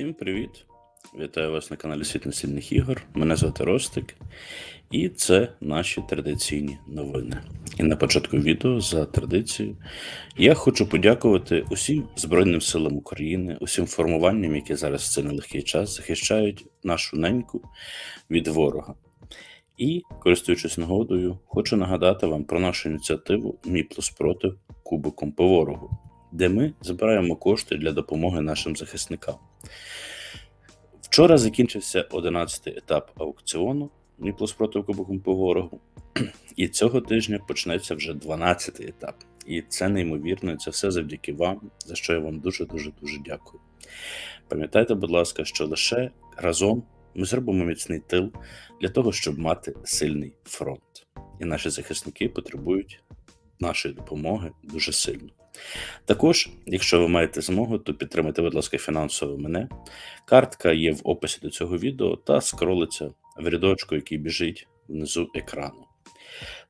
Всім привіт! Вітаю вас на каналі Світ Настільних ігор. Мене звати Ростик, і це наші традиційні новини. І на початку відео, за традицією, я хочу подякувати усім Збройним силам України, усім формуванням, які зараз в цей нелегкий час захищають нашу неньку від ворога. І, користуючись нагодою, хочу нагадати вам про нашу ініціативу Мій плюс проти Кубиком по ворогу, де ми збираємо кошти для допомоги нашим захисникам. Вчора закінчився 11-й етап аукціону Мій плюс проти Кубиком по ворогу, і цього тижня почнеться вже 12-й етап. І це неймовірно, і це все завдяки вам, за що я вам дуже дуже дуже дякую. Пам'ятайте, будь ласка, що лише разом ми зробимо міцний тил для того, щоб мати сильний фронт. І наші захисники потребують нашої допомоги дуже сильно. Також, якщо ви маєте змогу, то підтримайте, будь ласка, фінансово мене. Картка є в описі до цього відео та скролиться в рядочку, який біжить внизу екрану.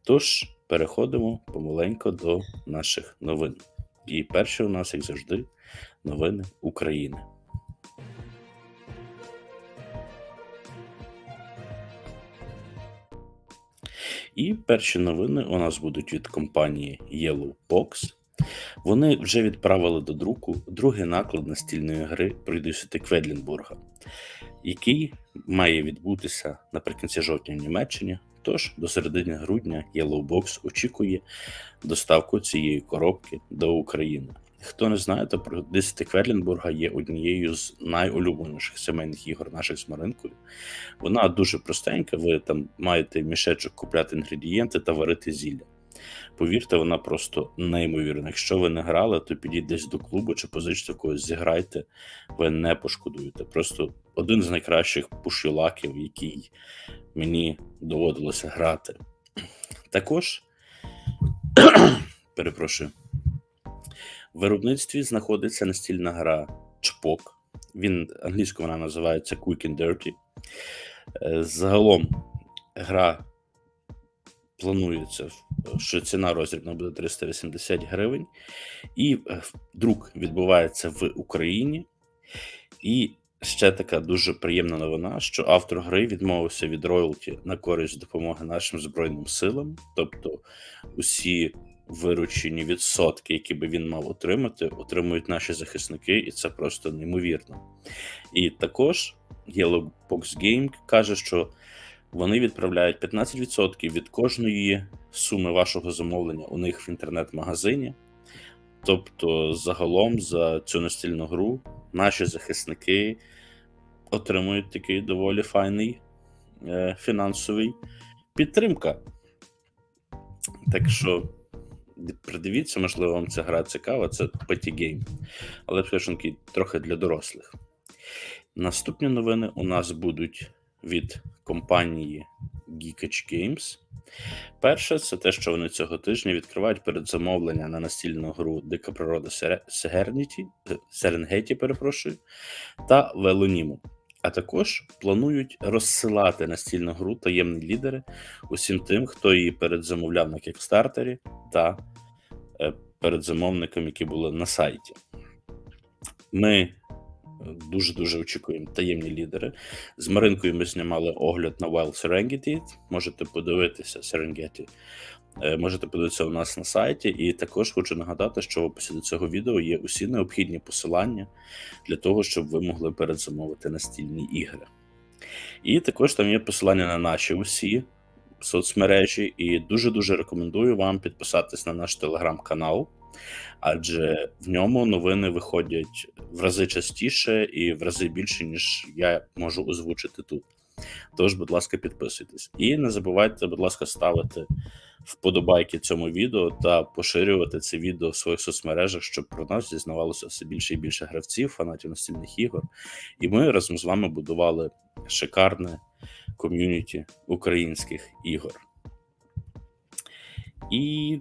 Тож, переходимо помаленько до наших новин. І перше у нас, як завжди, новини України. І перші новини у нас будуть від компанії Yellow Box. Вони вже відправили до друку другий наклад настільної гри Пройдисити Кведлінбурга, який має відбутися наприкінці жовтня в Німеччині. Тож до середини грудня Yellow Box очікує доставку цієї коробки до України. Хто не знає, то Пройдисити Кведлінбурга є однією з найулюбленіших сімейних ігор наших з Маринкою. Вона дуже простенька. Ви там маєте мішечок купляти інгредієнти та варити зілля. Повірте, вона просто неймовірна. Якщо ви не грали, то підіть десь до клубу чи позичте когось, зіграйте, ви не пошкодуєте. Просто один з найкращих пушілаків, який мені доводилося грати. Також, перепрошую, в виробництві знаходиться настільна гра Чпок. Він англійською вона називається Quick and Dirty. Е, Загалом гра планується, що ціна розрібна буде 380 гривень, і е, друк відбувається в Україні. І ще така дуже приємна новина, що автор гри відмовився від роялті на користь допомоги нашим Збройним силам, тобто усі виручені відсотки, які би він мав отримати, отримують наші захисники, і це просто неймовірно. І також Yellow Box Game каже, що вони відправляють 15% від кожної суми вашого замовлення у них в інтернет-магазині. Тобто, загалом за цю настільну гру наші захисники отримують такий доволі файний е, фінансовий підтримка. Так що придивіться, можливо, вам ця гра цікава, це Petty Game, але все трохи для дорослих. Наступні новини у нас будуть від компанії Geekage Games. Перше, це те, що вони цього тижня відкривають передзамовлення на настільну гру Дика природа Серенгеті, Серенгеті, перепрошую, та Велоніму. А також планують розсилати настільну гру таємні лідери усім тим, хто її передзамовляв на кікстартері та е, передзамовникам, які були на сайті. Ми Дуже дуже очікуємо таємні лідери. З Маринкою ми знімали огляд на Wild Serengeti. Можете подивитися Serengeti. Е, можете подивитися у нас на сайті, і також хочу нагадати, що в описі до цього відео є усі необхідні посилання для того, щоб ви могли передзамовити настільні ігри. І також там є посилання на наші усі соцмережі, і дуже дуже рекомендую вам підписатись на наш телеграм-канал адже в ньому новини виходять в рази частіше і в рази більше, ніж я можу озвучити тут. Тож, будь ласка, підписуйтесь. І не забувайте, будь ласка, ставити вподобайки цьому відео та поширювати це відео в своїх соцмережах, щоб про нас дізнавалося все більше і більше гравців, фанатів настільних ігор. І ми разом з вами будували шикарне ком'юніті українських ігор. І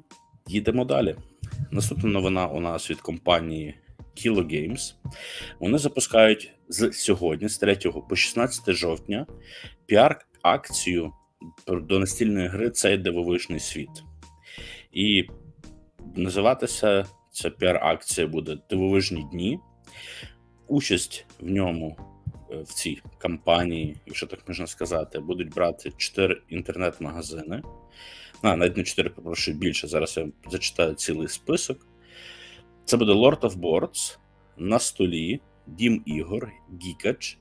їдемо далі. Наступна новина у нас від компанії Kilo Games. Вони запускають з сьогодні, з 3 по 16 жовтня, піар-акцію до настільної гри цей дивовижний світ. І називатися ця піар-акція буде Дивовижні дні. Участь в ньому в цій кампанії, якщо так можна сказати, будуть брати 4 інтернет-магазини. А, навіть не 4, попрошу більше. Зараз я зачитаю цілий список. Це буде Lord of Boards, на столі, Дім ігор, Гікач,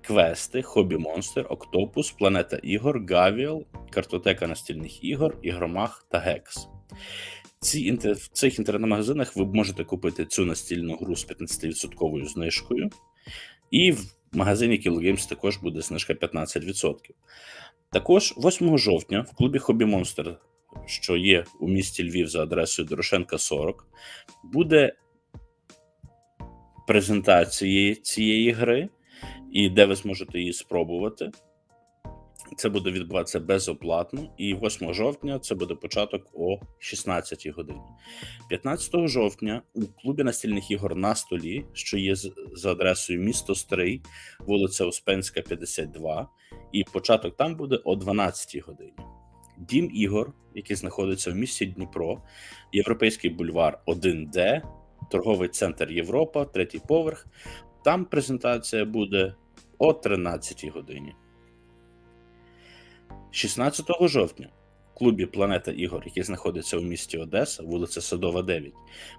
Квести, Хобі Монстер, Октопус, Планета ігор, Гавіал, Картотека настільних ігор, Ігромах та Гекс. Ці. В цих інтернет-магазинах ви можете купити цю настільну гру з 15% знижкою, і в магазині Kill Games також буде знижка 15%. Також 8 жовтня в клубі Хобі Монстер, що є у місті Львів за адресою Дорошенка 40, буде презентація цієї гри, і де ви зможете її спробувати. Це буде відбуватися безоплатно, і 8 жовтня це буде початок о 16 годині. 15 жовтня у клубі настільних ігор на столі, що є за адресою місто Стрий, вулиця Успенська, 52, і початок там буде о 12 годині. Дім ігор, який знаходиться в місті Дніпро, Європейський бульвар 1Д, торговий центр Європа, третій поверх. Там презентація буде о 13 годині. 16 жовтня в клубі Планета Ігор, який знаходиться у місті Одеса, вулиця Садова, 9.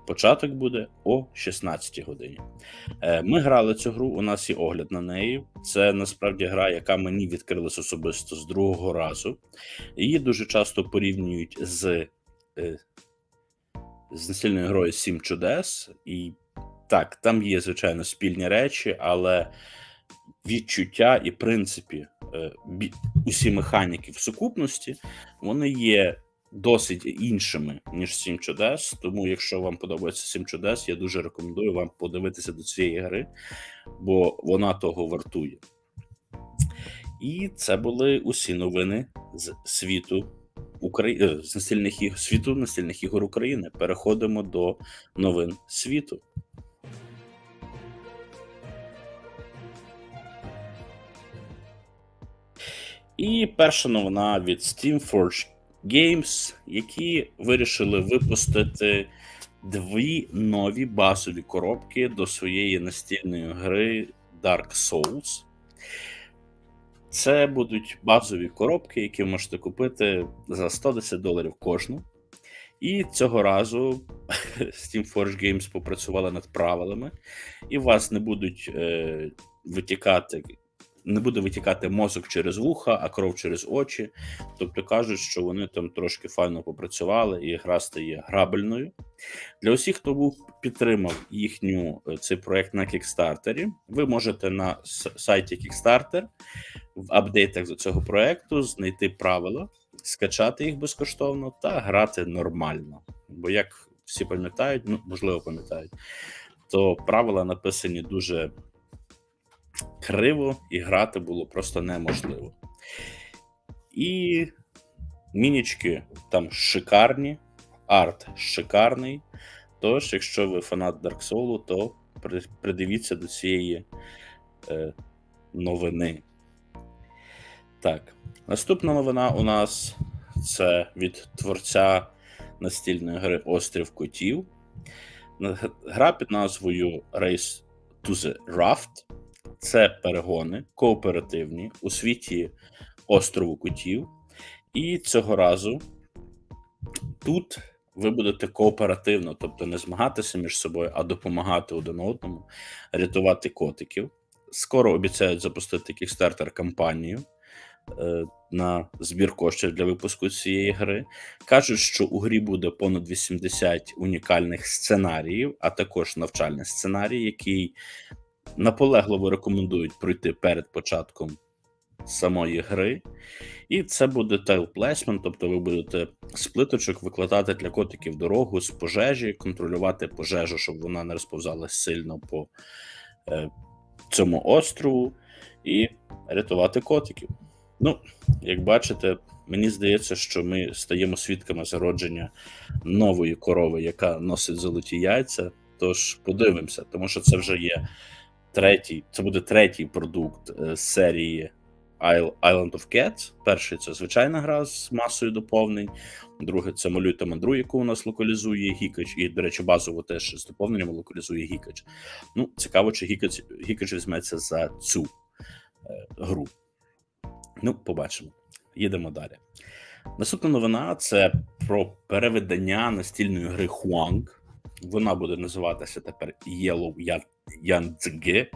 Початок буде о 16 годині. Е, Ми грали цю гру, у нас є огляд на неї. Це насправді гра, яка мені відкрилась особисто з другого разу. Її дуже часто порівнюють з, е, з настільною грою Сім чудес. І так, там є, звичайно, спільні речі, але відчуття і принципі усі механіки в сукупності вони є досить іншими, ніж Сім чудес. Тому, якщо вам подобається Сім чудес, я дуже рекомендую вам подивитися до цієї гри, бо вона того вартує. І це були усі новини з світу Украї... е, з настільних ігор світу настільних ігор України. Переходимо до новин світу. І перша новина від Steamforge Games, які вирішили випустити дві нові базові коробки до своєї настільної гри Dark Souls. Це будуть базові коробки, які ви можете купити за 110 доларів кожну. І цього разу Steamforge Games попрацювали над правилами, і у вас не будуть е, витікати не буде витікати мозок через вуха, а кров через очі. Тобто кажуть, що вони там трошки файно попрацювали, і гра стає грабельною. Для усіх, хто був підтримав їхню е, цей проект на Кікстартері, ви можете на сайті Kickstarter в апдейтах до цього проекту знайти правила, скачати їх безкоштовно та грати нормально. Бо як всі пам'ятають, ну можливо пам'ятають, то правила написані дуже криво і грати було просто неможливо. І мінічки там шикарні, арт шикарний. Тож, якщо ви фанат Dark Soul, то придивіться до цієї е, новини. Так, наступна новина у нас це від творця настільної гри Острів Котів. Гра під назвою Race to the Raft. Це перегони кооперативні у світі острову котів. І цього разу тут ви будете кооперативно, тобто не змагатися між собою, а допомагати один одному, рятувати котиків. Скоро обіцяють запустити кікстартер кампанію е, на збір коштів для випуску цієї гри. Кажуть, що у грі буде понад 80 унікальних сценаріїв, а також навчальний сценарій, який наполегливо рекомендують пройти перед початком самої гри. І це буде тайлплейсмент, тобто ви будете з плиточок викладати для котиків дорогу з пожежі, контролювати пожежу, щоб вона не розповзалась сильно по е, цьому острову, і рятувати котиків. Ну, як бачите, мені здається, що ми стаємо свідками зародження нової корови, яка носить золоті яйця. Тож подивимося, тому що це вже є третій, це буде третій продукт е, з серії Island of Cats. Перший це звичайна гра з масою доповнень. Друге це малюй та мандруй, яку у нас локалізує Гікач. І, до речі, базово теж з доповненнями локалізує Гікач. Ну, цікаво, чи Гікач, Гікач візьметься за цю е, гру. Ну, побачимо. Їдемо далі. Наступна новина це про переведення настільної гри Хуанг. Вона буде називатися тепер Yellow Yan- Yanzge.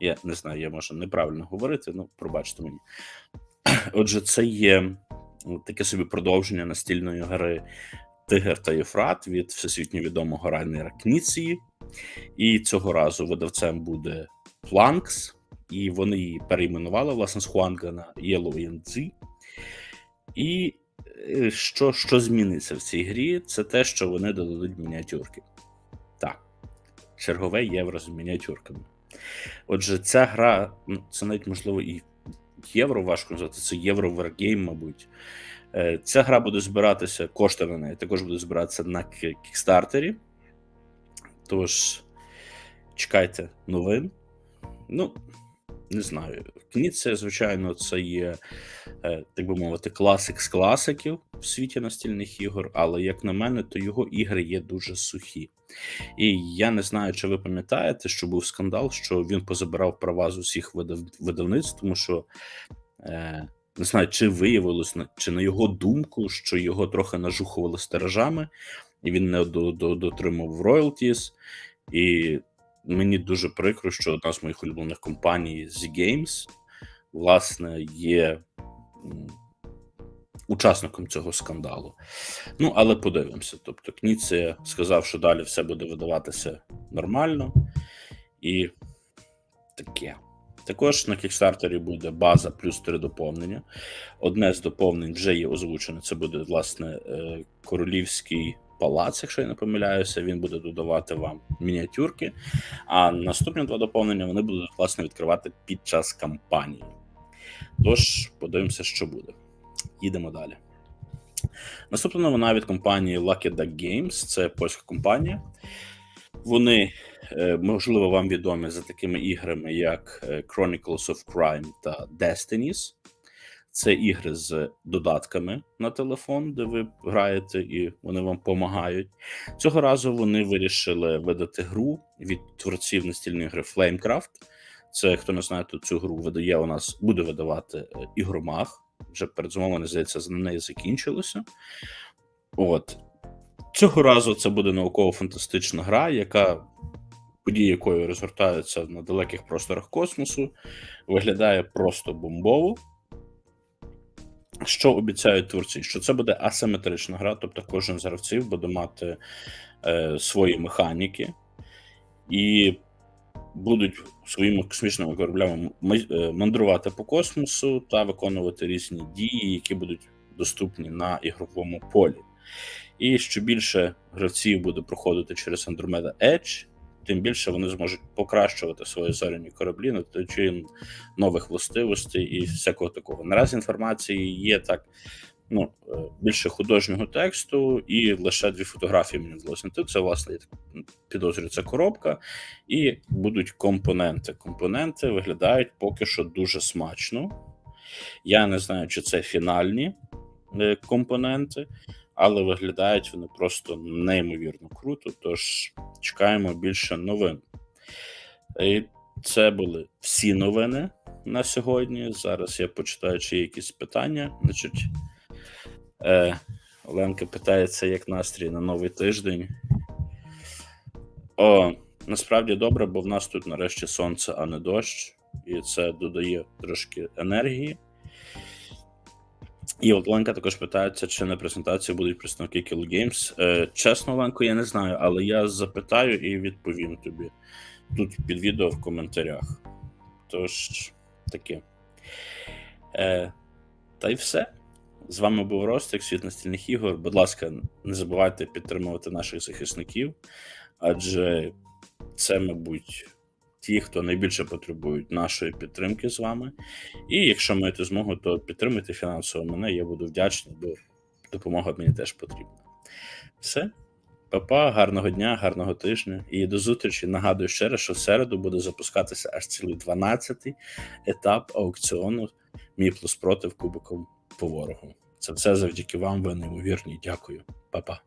Я не знаю, я можу неправильно говорити, ну пробачте мені. Отже, це є ну, таке собі продовження настільної гри Тигр та Єфрат від всесвітньо відомого Райнера Кніції. І цього разу видавцем буде Planks, і вони її перейменували власне з Хуанга на Yellow Yanzi. І е, що, що зміниться в цій грі, це те, що вони додадуть мініатюрки. Так, чергове євро з мініатюрками. Отже, ця гра, ну, це навіть можливо і євро важко назвати, це євро Wargame, мабуть. Е, Ця гра буде збиратися, кошти на неї також буде збиратися на кікстартері. Тож, чекайте новин. Ну, не знаю. Кніце, звичайно, це є, е, так би мовити, класик з класиків в світі настільних ігор, але, як на мене, то його ігри є дуже сухі. І я не знаю, чи ви пам'ятаєте, що був скандал, що він позабирав права з усіх видав, видавництв, тому що е, не знаю, чи виявилось, чи на його думку, що його трохи нажухували стережами, і він не до, до, дотримав royalties. І мені дуже прикро, що одна з моїх улюблених компаній Z Games, власне, є учасником цього скандалу. Ну, але подивимося. Тобто, Кніце сказав, що далі все буде видаватися нормально і таке. Також на кікстартері буде база плюс три доповнення. Одне з доповнень вже є озвучене. Це буде, власне, е, королівський палац, якщо я не помиляюся, він буде додавати вам мініатюрки. А наступні два доповнення вони будуть власне відкривати під час кампанії. Тож, подивимося, що буде. Їдемо далі. Наступна новина від компанії Lucky Duck Games. Це польська компанія. Вони, е, можливо, вам відомі за такими іграми, як е, Chronicles of Crime та Destinies. Це ігри з додатками на телефон, де ви граєте і вони вам допомагають. Цього разу вони вирішили видати гру від творців настільної гри Flamecraft. Це хто не знає, то цю гру видає у нас буде видавати е, ігромах. Вже передзамовлення, здається, на неї закінчилося. От цього разу це буде науково-фантастична гра, яка події якої розгортаються на далеких просторах космосу, виглядає просто бомбово. Що обіцяють творці? Що це буде асиметрична гра, тобто кожен з гравців буде мати е, свої механіки, і будуть своїми космічними кораблями е, мандрувати по космосу та виконувати різні дії, які будуть доступні на ігровому полі. І що більше гравців буде проходити через Andromeda Edge, тим більше вони зможуть покращувати свої зоряні кораблі, надаючи нових властивостей і всякого такого. Наразі інформації є так. Ну, е, більше художнього тексту, і лише дві фотографії мені вдалося знайти. Це, власне, я підозрюю, це коробка, і будуть компоненти. Компоненти виглядають поки що дуже смачно. Я не знаю, чи це фінальні е, компоненти, але виглядають вони просто неймовірно круто. Тож чекаємо більше новин. І це були всі новини на сьогодні. Зараз я почитаю, чи є якісь питання. Значить, е, Оленка питається, як настрій на новий тиждень. О, насправді добре, бо в нас тут нарешті сонце, а не дощ, і це додає трошки енергії. І от Оленка також питається, чи на презентації будуть представники Kill Games. Е, чесно, Оленко, я не знаю, але я запитаю і відповім тобі тут під відео в коментарях. Тож, таке. Е, та й все. З вами був Ростик, світ настільних ігор. Будь ласка, не забувайте підтримувати наших захисників, адже це, мабуть, ті, хто найбільше потребують нашої підтримки з вами. І якщо маєте змогу, то підтримуйте фінансово мене. Я буду вдячний, бо допомога мені теж потрібна. Все, Па-па, гарного дня, гарного тижня і до зустрічі. Нагадую ще раз, що в середу буде запускатися аж цілий 12-й етап аукціону Мій плюс проти кубиком по ворогу. Це все завдяки вам. Ви неймовірні. Дякую, Па-па.